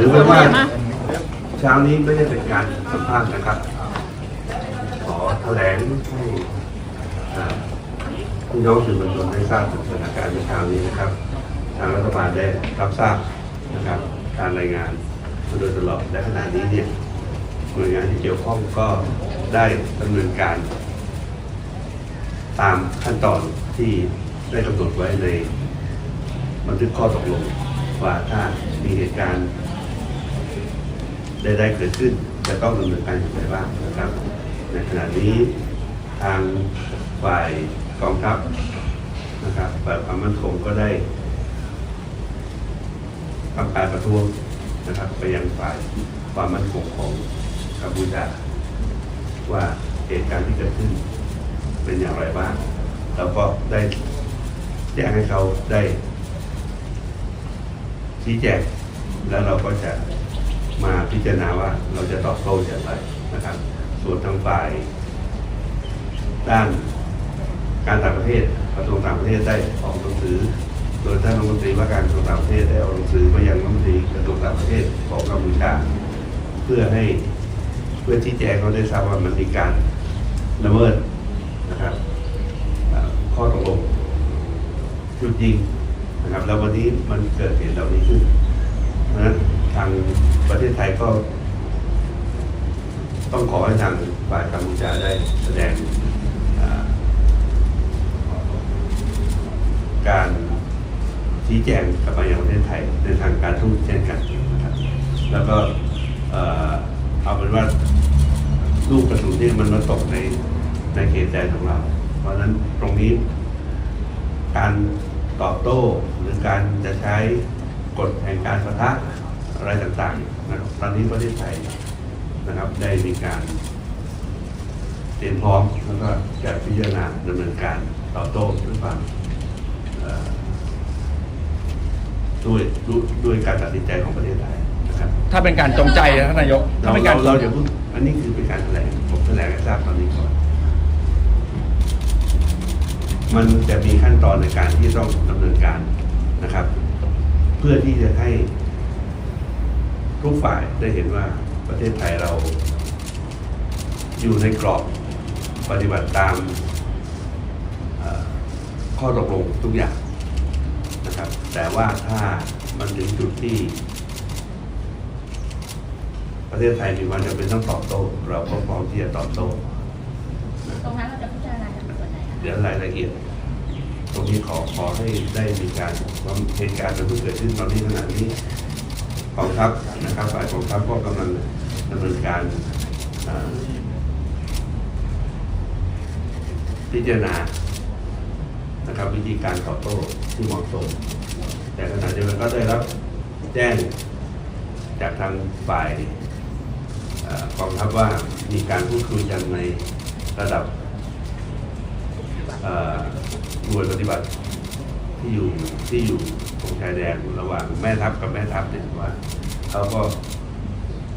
ถือไว้ว่าเช้านี้ไม่ได้เป็นการสัมภาษณ์นะครับ ขอแถลงให้อ่าพี่น้องสื่อมวลชนได้ทราบถึงสถานการณ์ในเช้านี้นะครับ ทางรัฐบาลได้รับทราบนะครับ การรายงานมาโดยตลอดและขณะนี้เนี่ยหน่วยงานที่เกี่ยวข้องก็ได้ดำเนินการ ตามขั้นตอนที่ได้กำหนดไว้ในบันทึกข้อตกลงว่าถ้ามีเหตุการณ์ ใดๆเกิดขึ้นจะต้องดำเนินการอย่างไรบ้างนะครับ ในขณะนี้ทางฝ่ายกองทัพนะครับฝ่ายความมั่นคงก็ได้ทำการประท้วงนะครับ ไปยังฝ่ายความมั่นคงของกัมพูชาว่าเหตุการณ์ที่เกิดขึ้นเป็นอย่างไรบ้างเราก็ได้แจ้งให้เขาได้ชี้แจงแล้วเราก็จะ มาพิจารณาว่าเราจะตอบโต้อย่างไรนะครับ ส่วนทางฝ่าย ด้านการต่างประเทศกระทรวงต่างประเทศได้ออกหนังสือ โดยท่านรัฐมนตรีว่าการกระทรวงต่างประเทศได้ออกหนังสือไปยังรัฐมนตรีกระทรวงต่างประเทศของกัมพูชาเพื่อให้เพื่อชี้แจงเขาได้ทราบว่ามันมีการละเมิดนะครับข้อตกลงหยุดยิงนะครับแล้ววันนี้มันเกิดเหตุเหล่านี้ขึ้นเพราะฉะนั้นางประเทศไทยก็ ต้องขอให้ทางฝ่ายกัมพูชาได้แสดงการชี้แจงกับมายังประเทศไทยในทางการทูตเช่นกันนะครับแล้วก็เอาเป็นว่าลูกกระสุนที่มันมาตกในในเขตแดนของเรา เพราะฉะนั้นตรงนี้การตอบโต้หรือการจะใช้กฎแห่งการประทะ อะไรต่างๆนะครับตอนนี้ประเทศไทยนะครับได้มีการเตรียมพร้อมแล้วก็จะพิจารณาดำเนินการตอบโต้ด้วยความเอ่อด้วยด้วยด้วยการตัดสินใจของประเทศไทยนะครับถ้าเป็นการจงใจนะท่านนายกถ้าเราเป็นกาเรารเราอย่าเพิ่งอันนี้คือเป็นการแถลงผมแถลงให้ทราบตอนนี้ก่อน มันจะมีขั้นตอนในการที่ต้องดำเนินการนะครับ เพื่อที่จะให้ ทุกฝ่ายได้เห็นว่าประเทศไทยเรา อยู่ในกรอบปฏิบัติตามเอ่อข้อตกลงทุกอย่างนะครับ แต่ว่าถ้ามันถึงจุดที่ ประเทศไทยมีความจำเป็นต้องตอบโต้ เราก็พร้อมที่จะตอบโต้ตรงนั้นเราจะพิจารณาจากส่วนไหนคะเดี๋ยวรายละเอียด ตรงนี้ขอขอให้ได้มีการความเหตุการณ์มันเพิ่งเกิดขึ้นตอนนี้ขณะนี้ กองทัพนะครับฝ่ายกองทัพก็กำลังดำเนินการพิจารณานะครับวิธีการตอบโต้ที่เหมาะสม แต่ขณะเดียวกันก็ได้รับแจ้งจากทางฝ่ายกองทัพว่ามีการพูดคุยกันในระดับหน่วยปฏิบัติ ที่อยู่ที่อยู่ตรงชายแดนระหว่างแม่ทัพกับแม่ทัพเนี่ยว่าเขาก็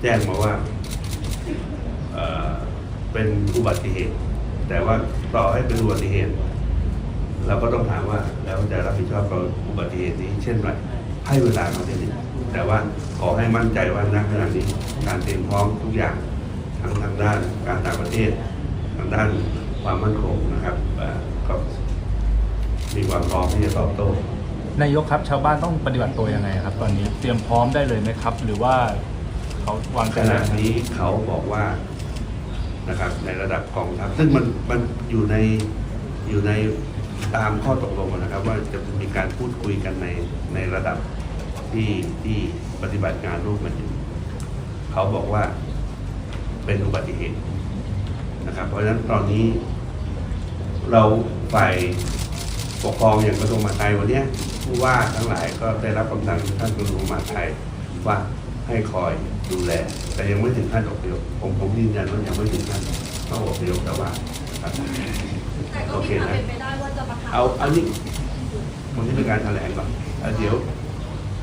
แจ้งมาว่าเอ่อเป็นอุบัติเหตุ แต่ว่าต่อให้เป็นอุบัติเหตุ เราก็ต้องถามว่าแล้วจะรับผิดชอบกับอุบัติเหตุนี้ เช่นไรให้เวลาเขาเท่านี้แต่ว่าขอให้มั่นใจว่าณขณะนี้การเตรียมพร้อมทุกอย่างทั้งทางด้านการต่างประเทศ ทางด้านความมั่นคงนะครับ มีความพร้อมที่จะตอบโต้นายกครับชาวบ้านต้องปฏิบัติตัวยังไงครับ ตอนนี้เตรียมพร้อมได้เลยไหมครับ หรือว่าเขาวางขใจไว้ณะนี้เขาบอกว่านะครับ ในระดับกองทัพซึ่งมันมันอยู่ในอยู่ในตามข้อตกลงนะครับ ว่าจะมีการพูดคุยกันในในระดับที่ที่ปฏิบัติงานร่วมกันอยู่เขาบอกว่าเป็นอุบัติเหตุนะครับ เพราะฉะนั้นตอนนี้เราฝ่าย ปกครองอย่างกระทรวงมหาดไทยวันเนี้ยผู้ว่าทั้งหลายก็ได้รับคำสั่งจากท่านกระทรวงมหาดไทยว่าให้คอยดูแล แต่ยังไม่ถึงขั้นอพยพผมผมยืนยันว่ายังไม่ถึงขั้นต้องอพยพแต่ว่าครับแต่ก็โอมีเคความนะเป็นไปได้ว่าจะประคับเอาอันนี้มันนี้เป็นการแถลงก่อนแล้วเดี๋ยว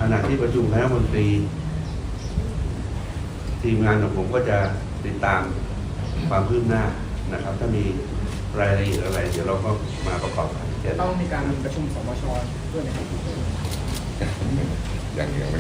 ขณะที่ประชุมคณะรัฐมนตรี ทีมงานของผมก็จะติดตามความคืบหน้านะครับ ถ้ามีรายละเอียดอะไร เดี๋ยวเราก็มาประกอบกัน จะต้องมีการประชุมสมชด้วยไหมครับ ยังยังไม่